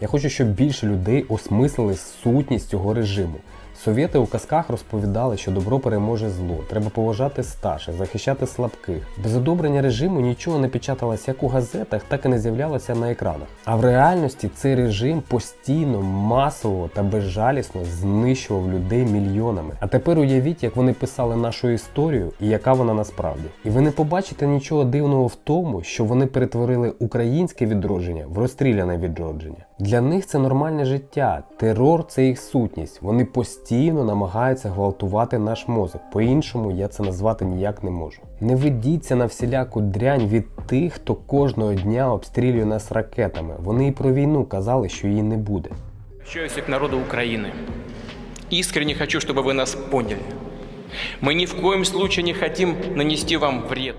Я хочу, щоб більше людей осмислили сутність цього режиму. Совєти у казках розповідали, що добро переможе зло, треба поважати старших, захищати слабких. Без одобрення режиму нічого не печаталося як у газетах, так і не з'являлося на екранах. А в реальності цей режим постійно, масово та безжалісно знищував людей мільйонами. А тепер уявіть, як вони писали нашу історію і яка вона насправді. І ви не побачите нічого дивного в тому, що вони перетворили українське відродження в розстріляне відродження. Для них це нормальне життя. Терор це їх сутність. Вони постійно намагаються гвалтувати наш мозок. По-іншому я це назвати ніяк не можу. Не ведіться на всіляку дрянь від тих, хто кожного дня обстрілює нас ракетами. Вони і про війну казали, що її не буде. Обращаюсь к народу Украины. Искренне хочу, чтобы вы нас поняли. Мы ни в коем случае не хотим нанести вам вред.